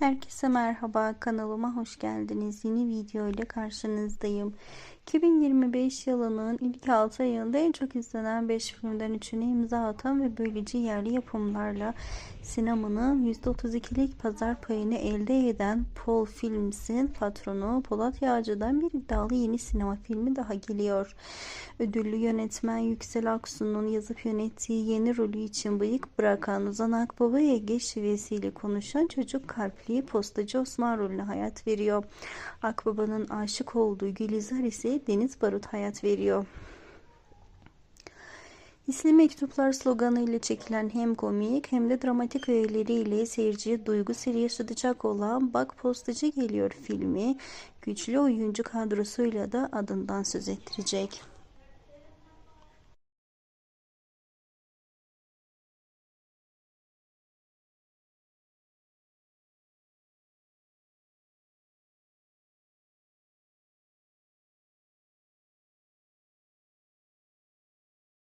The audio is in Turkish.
Herkese merhaba kanalıma hoş geldiniz. Yeni video ile karşınızdayım. 2025 yılının ilk 6 ayında en çok izlenen 5 filmden 3'üne imza atan ve böylece yerli yapımlarla sinemanın %32'lik pazar payını elde eden Paul Films'in patronu Polat Yağcı'dan bir iddialı yeni sinema filmi daha geliyor. Ödüllü yönetmen Yüksel Aksu'nun yazıp yönettiği yeni rolü için bıyık bırakan Ozan Akbaba Ege şivesiyle konuşan çocuk kalpli postacı Osman rolüne hayat veriyor. Akbaba'nın aşık olduğu Gülizar ise Deniz Barut hayat veriyor. İsli Mektuplar sloganı ile çekilen hem komik hem de dramatik öğeleriyle seyirciye duygu seri yaşatacak olan Bak Postacı Geliyor filmi güçlü oyuncu kadrosuyla da adından söz ettirecek.